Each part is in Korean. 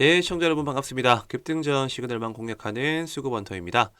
네, 시청자 여러분 반갑습니다. 급등전 시그널만 공략하는 수급원터입니다.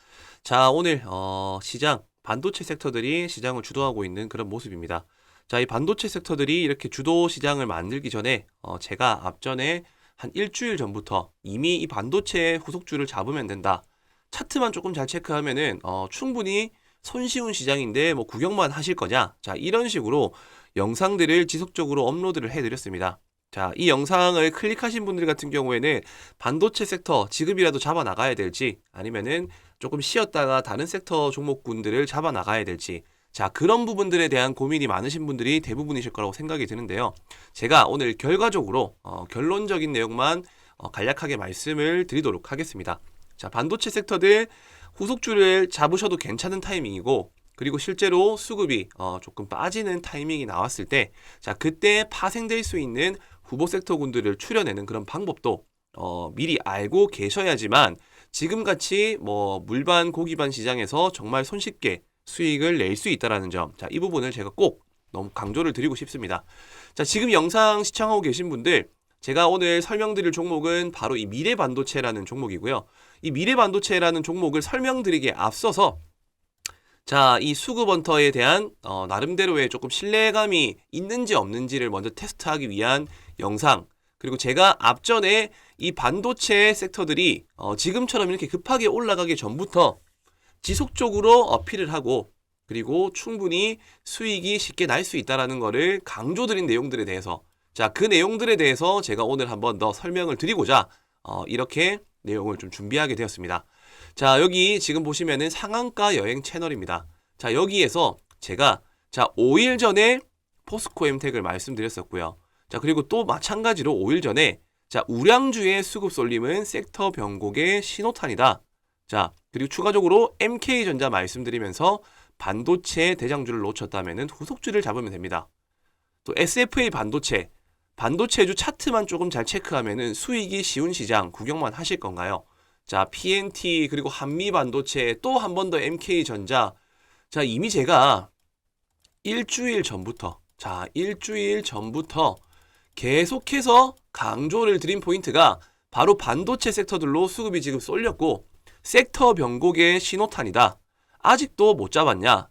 자, 오늘 어, 시장 반도체 섹터들이 시장을 주도하고 있는 그런 모습입니다. 자, 이 반도체 섹터들이 이렇게 주도 시장을 만들기 전에 어, 제가 앞전에 한 일주일 전부터 이미 이 반도체 후속주를 잡으면 된다. 차트만 조금 잘 체크하면은 어, 충분히 손쉬운 시장인데 뭐 구경만 하실 거냐? 자, 이런 식으로 영상들을 지속적으로 업로드를 해드렸습니다. 자, 이 영상을 클릭하신 분들 같은 경우에는 반도체 섹터 지금이라도 잡아 나가야 될지 아니면은 조금 쉬었다가 다른 섹터 종목군들을 잡아 나가야 될지 자, 그런 부분들에 대한 고민이 많으신 분들이 대부분이실 거라고 생각이 드는데요. 제가 오늘 결과적으로 어, 결론적인 내용만 어, 간략하게 말씀을 드리도록 하겠습니다. 자, 반도체 섹터들 후속주를 잡으셔도 괜찮은 타이밍이고 그리고 실제로 수급이 어, 조금 빠지는 타이밍이 나왔을 때, 자, 그때 파생될 수 있는 후보 섹터군들을 추려내는 그런 방법도 어, 미리 알고 계셔야지만 지금같이 뭐 물반 고기반 시장에서 정말 손쉽게 수익을 낼 수 있다라는 점. 자, 이 부분을 제가 꼭 너무 강조를 드리고 싶습니다. 자, 지금 영상 시청하고 계신 분들 제가 오늘 설명드릴 종목은 바로 이 미래 반도체라는 종목이고요. 이 미래 반도체라는 종목을 설명드리기에 앞서서 자, 이 수급 원터에 대한 어, 나름대로의 조금 신뢰감이 있는지 없는지를 먼저 테스트하기 위한 영상 그리고 제가 앞전에 이 반도체 섹터들이 어, 지금처럼 이렇게 급하게 올라가기 전부터 지속적으로 어필을 하고 그리고 충분히 수익이 쉽게 날 수 있다라는 거를 강조드린 내용들에 대해서 자, 그 내용들에 대해서 제가 오늘 한번 더 설명을 드리고자 어, 이렇게 내용을 좀 준비하게 되었습니다. 자, 여기 지금 보시면은 상한가 여행 채널입니다. 자, 여기에서 제가 자, 5일 전에 포스코 엠텍을 말씀드렸었고요. 자, 그리고 또 마찬가지로 5일 전에 자, 우량주의 수급 쏠림은 섹터 변곡의 신호탄이다. 자, 그리고 추가적으로 MK전자 말씀드리면서 반도체 대장주를 놓쳤다면은 후속주를 잡으면 됩니다. 또 SFA 반도체, 반도체주 차트만 조금 잘 체크하면은 수익이 쉬운 시장 구경만 하실 건가요? 자, PNT 그리고 한미 반도체 또 한 번 더 MK전자. 자, 이미 제가 일주일 전부터 자, 일주일 전부터 계속해서 강조를 드린 포인트가 바로 반도체 섹터들로 수급이 지금 쏠렸고 섹터 변곡의 신호탄이다. 아직도 못 잡았냐?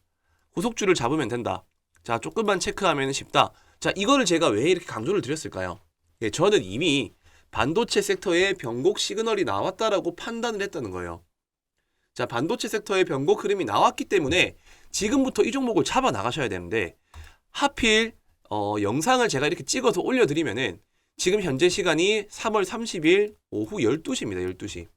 후속주를 잡으면 된다. 자, 조금만 체크하면 쉽다. 자, 이거를 제가 왜 이렇게 강조를 드렸을까요? 예, 저는 이미 반도체 섹터에 변곡 시그널이 나왔다라고 판단을 했다는 거예요. 자, 반도체 섹터의 변곡 흐름이 나왔기 때문에 지금부터 이 종목을 잡아 나가셔야 되는데 하필 어, 영상을 제가 이렇게 찍어서 올려드리면은 지금 현재 시간이 3월 30일 오후 12시입니다. 12시.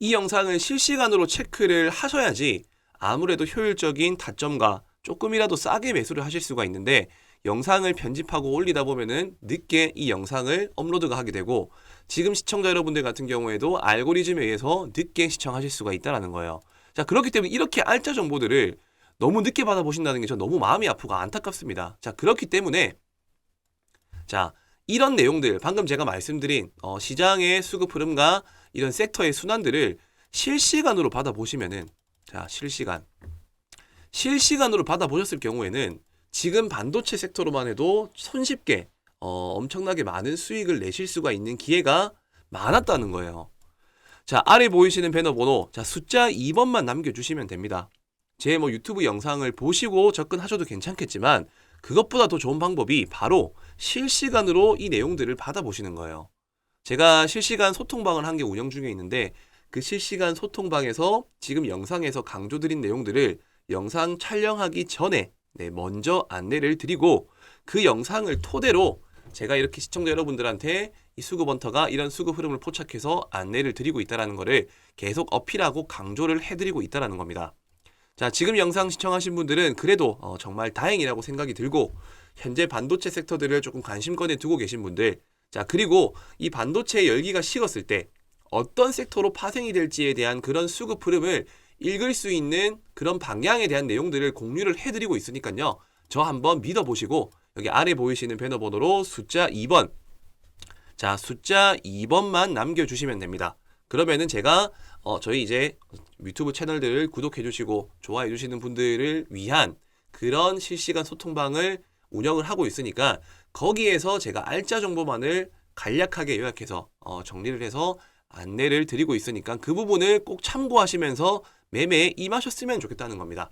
이 영상을 실시간으로 체크를 하셔야지 아무래도 효율적인 타점과 조금이라도 싸게 매수를 하실 수가 있는데 영상을 편집하고 올리다 보면은 늦게 이 영상을 업로드가 하게 되고 지금 시청자 여러분들 같은 경우에도 알고리즘에 의해서 늦게 시청하실 수가 있다라는 거예요. 자, 그렇기 때문에 이렇게 알짜 정보들을 너무 늦게 받아보신다는 게 저 너무 마음이 아프고 안타깝습니다. 자, 그렇기 때문에 자, 이런 내용들 방금 제가 말씀드린 어, 시장의 수급 흐름과 이런 섹터의 순환들을 실시간으로 받아보시면은 자, 실시간 실시간으로 받아보셨을 경우에는 지금 반도체 섹터로만 해도 손쉽게 어, 엄청나게 많은 수익을 내실 수가 있는 기회가 많았다는 거예요. 자, 아래 보이시는 배너 번호, 자, 숫자 2번만 남겨주시면 됩니다. 제 뭐 유튜브 영상을 보시고 접근하셔도 괜찮겠지만, 그것보다 더 좋은 방법이 바로 실시간으로 이 내용들을 받아보시는 거예요. 제가 실시간 소통방을 한 게 운영 중에 있는데, 그 실시간 소통방에서 지금 영상에서 강조드린 내용들을 영상 촬영하기 전에 네, 먼저 안내를 드리고 그 영상을 토대로 제가 이렇게 시청자 여러분들한테 이 수급 원터가 이런 수급 흐름을 포착해서 안내를 드리고 있다라는 거를 계속 어필하고 강조를 해드리고 있다라는 겁니다. 자, 지금 영상 시청하신 분들은 그래도 어, 정말 다행이라고 생각이 들고 현재 반도체 섹터들을 조금 관심권에 두고 계신 분들 자, 그리고 이 반도체의 열기가 식었을 때 어떤 섹터로 파생이 될지에 대한 그런 수급 흐름을 읽을 수 있는 그런 방향에 대한 내용들을 공유를 해드리고 있으니까요. 저 한번 믿어보시고 여기 아래 보이시는 배너 번호로 숫자 2번 자 숫자 2번만 남겨주시면 됩니다. 그러면은 제가 어, 저희 이제 유튜브 채널들을 구독해 주시고 좋아해 주시는 분들을 위한 그런 실시간 소통방을 운영을 하고 있으니까 거기에서 제가 알짜 정보만을 간략하게 요약해서 어, 정리를 해서 안내를 드리고 있으니까 그 부분을 꼭 참고하시면서 매매에 임하셨으면 좋겠다는 겁니다.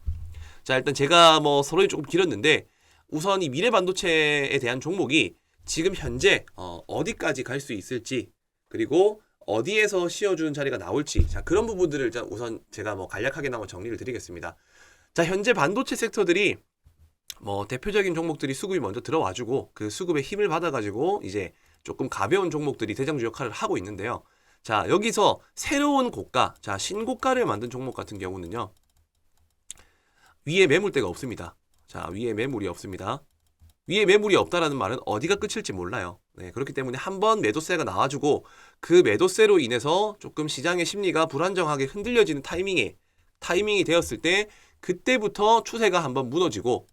자, 일단 제가 뭐 서론이 조금 길었는데 우선 이 미래 반도체에 대한 종목이 지금 현재 어, 어디까지 갈 수 있을지 그리고 어디에서 씌워주는 자리가 나올지 자 그런 부분들을 자, 우선 제가 뭐 간략하게나마 정리를 드리겠습니다. 자 현재 반도체 섹터들이 뭐 대표적인 종목들이 수급이 먼저 들어와주고 그 수급의 힘을 받아가지고 이제 조금 가벼운 종목들이 대장주 역할을 하고 있는데요. 자 여기서 새로운 고가, 자 신고가를 만든 종목 같은 경우는요 위에 매물대가 없습니다. 자 위에 매물이 없습니다. 위에 매물이 없다라는 말은 어디가 끝일지 몰라요. 네, 그렇기 때문에 한 번 매도세가 나와주고 그 매도세로 인해서 조금 시장의 심리가 불안정하게 흔들려지는 타이밍에 타이밍이 되었을 때 그때부터 추세가 한번 무너지고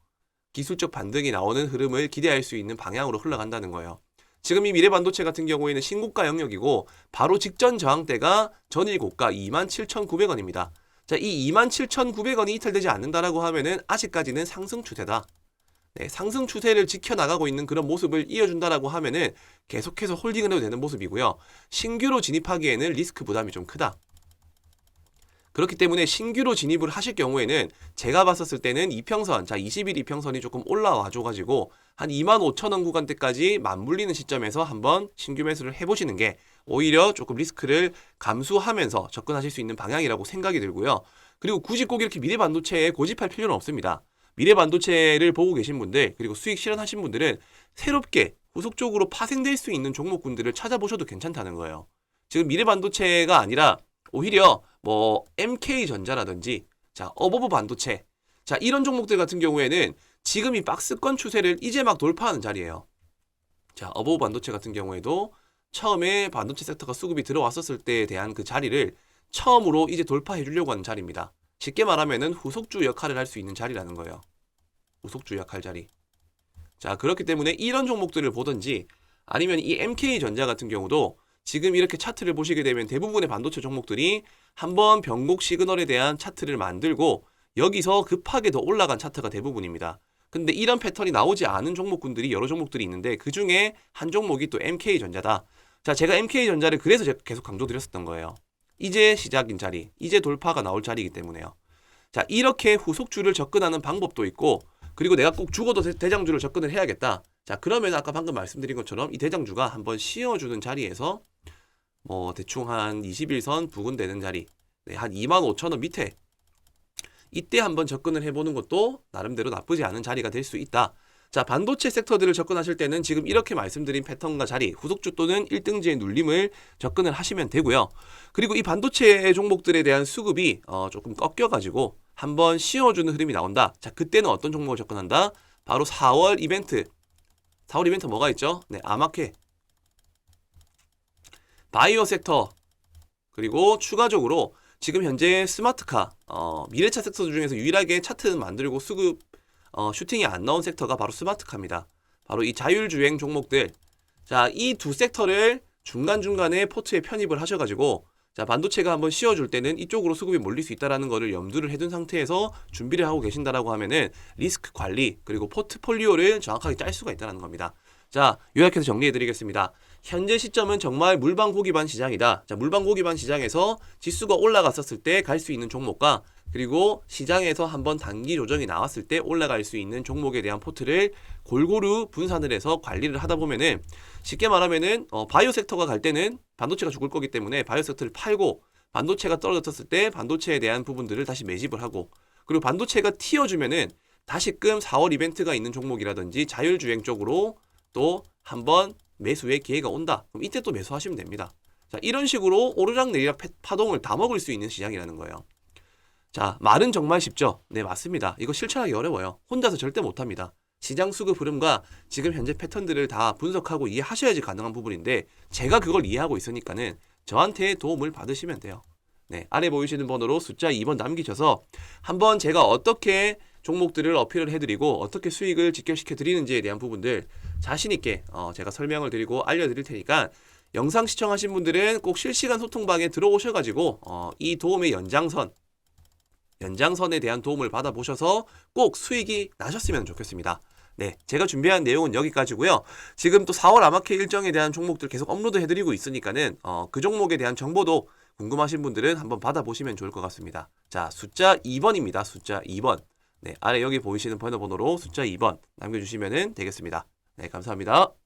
기술적 반등이 나오는 흐름을 기대할 수 있는 방향으로 흘러간다는 거예요. 지금 이 미래 반도체 같은 경우에는 신고가 영역이고 바로 직전 저항대가 전일 고가 27,900원입니다. 자, 이 27,900원이 이탈되지 않는다라고 하면은 아직까지는 상승 추세다. 네, 상승 추세를 지켜나가고 있는 그런 모습을 이어준다라고 하면은 계속해서 홀딩을 해도 되는 모습이고요. 신규로 진입하기에는 리스크 부담이 좀 크다. 그렇기 때문에 신규로 진입을 하실 경우에는 제가 봤었을 때는 이평선, 자 20일 이평선이 조금 올라와 줘가지고 한 2만 5천 원 구간대까지 맞물리는 시점에서 한번 신규 매수를 해보시는 게 오히려 조금 리스크를 감수하면서 접근하실 수 있는 방향이라고 생각이 들고요. 그리고 굳이 꼭 이렇게 미래 반도체에 고집할 필요는 없습니다. 미래 반도체를 보고 계신 분들 그리고 수익 실현하신 분들은 새롭게 후속적으로 파생될 수 있는 종목군들을 찾아보셔도 괜찮다는 거예요. 지금 미래 반도체가 아니라 오히려 뭐 MK 전자라든지 자 어버브 반도체 자 이런 종목들 같은 경우에는 지금 이 박스권 추세를 이제 막 돌파하는 자리예요. 자 어버브 반도체 같은 경우에도 처음에 반도체 섹터가 수급이 들어왔었을 때에 대한 그 자리를 처음으로 이제 돌파해 주려고 하는 자리입니다. 쉽게 말하면은 후속주 역할을 할 수 있는 자리라는 거예요. 후속주 역할 자리. 자, 그렇기 때문에 이런 종목들을 보든지 아니면 이 MK 전자 같은 경우도 지금 이렇게 차트를 보시게 되면 대부분의 반도체 종목들이 한번 변곡 시그널에 대한 차트를 만들고 여기서 급하게 더 올라간 차트가 대부분입니다. 근데 이런 패턴이 나오지 않은 종목군들이 여러 종목들이 있는데 그 중에 한 종목이 또 MK 전자다. 자, 제가 MK 전자를 그래서 계속 강조드렸었던 거예요. 이제 시작인 자리, 이제 돌파가 나올 자리이기 때문에요. 자, 이렇게 후속주를 접근하는 방법도 있고, 그리고 내가 꼭 죽어도 대- 대장주를 접근을 해야겠다. 자, 그러면 아까 방금 말씀드린 것처럼 이 대장주가 한번 씌워주는 자리에서 뭐 대충 한 21선 부근 되는 자리, 네, 한 2만 5천 원 밑에 이때 한번 접근을 해보는 것도 나름대로 나쁘지 않은 자리가 될 수 있다. 자, 반도체 섹터들을 접근하실 때는 지금 이렇게 말씀드린 패턴과 자리, 후속주 또는 1등지의 눌림을 접근을 하시면 되고요. 그리고 이 반도체 종목들에 대한 수급이 어, 조금 꺾여가지고 한번 씌워주는 흐름이 나온다. 자, 그때는 어떤 종목을 접근한다? 바로 4월 이벤트. 4월 이벤트 뭐가 있죠? 네, 아마케. 바이오 섹터. 그리고 추가적으로 지금 현재 스마트카, 어, 미래차 섹터 중에서 유일하게 차트는 만들고 수급 어, 슈팅이 안 나온 섹터가 바로 스마트카입니다. 바로 이 자율주행 종목들. 자, 이 두 섹터를 중간중간에 포트에 편입을 하셔가지고 자, 반도체가 한번 씌워줄 때는 이쪽으로 수급이 몰릴 수 있다라는 거를 염두를 해둔 상태에서 준비를 하고 계신다라고 하면은 리스크 관리 그리고 포트폴리오를 정확하게 짤 수가 있다는 겁니다. 자, 요약해서 정리해 드리겠습니다. 현재 시점은 정말 물방고기반 시장이다. 자, 물방고기반 시장에서 지수가 올라갔었을 때 갈 수 있는 종목과 그리고 시장에서 한번 단기 조정이 나왔을 때 올라갈 수 있는 종목에 대한 포트를 골고루 분산을 해서 관리를 하다 보면은 쉽게 말하면은 어, 바이오 섹터가 갈 때는 반도체가 죽을 거기 때문에 바이오 섹터를 팔고 반도체가 떨어졌을 때 반도체에 대한 부분들을 다시 매집을 하고 그리고 반도체가 튀어주면은 다시금 4월 이벤트가 있는 종목이라든지 자율주행 쪽으로 또 한번 매수의 기회가 온다. 그럼 이때 또 매수하시면 됩니다. 자, 이런 식으로 오르락 내리락 패- 파동을 다 먹을 수 있는 시장이라는 거예요. 자, 말은 정말 쉽죠? 네, 맞습니다. 이거 실천하기 어려워요. 혼자서 절대 못합니다. 시장 수급 흐름과 지금 현재 패턴들을 다 분석하고 이해하셔야지 가능한 부분인데 제가 그걸 이해하고 있으니까는 저한테 도움을 받으시면 돼요. 네, 아래 보이시는 번호로 숫자 2번 남기셔서 한번 제가 어떻게 종목들을 어필을 해드리고 어떻게 수익을 직결시켜 드리는지에 대한 부분들 자신 있게 어, 제가 설명을 드리고 알려드릴 테니까 영상 시청하신 분들은 꼭 실시간 소통방에 들어오셔가지고 어, 이 도움의 연장선 연장선에 대한 도움을 받아보셔서 꼭 수익이 나셨으면 좋겠습니다. 네, 제가 준비한 내용은 여기까지고요. 지금 또 4월 아마케 일정에 대한 종목들 계속 업로드 해드리고 있으니까는 어, 그 종목에 대한 정보도 궁금하신 분들은 한번 받아보시면 좋을 것 같습니다. 자, 숫자 2번입니다. 숫자 2번. 네, 아래 여기 보이시는 번호번호로 숫자 2번 남겨주시면 되겠습니다. 네, 감사합니다.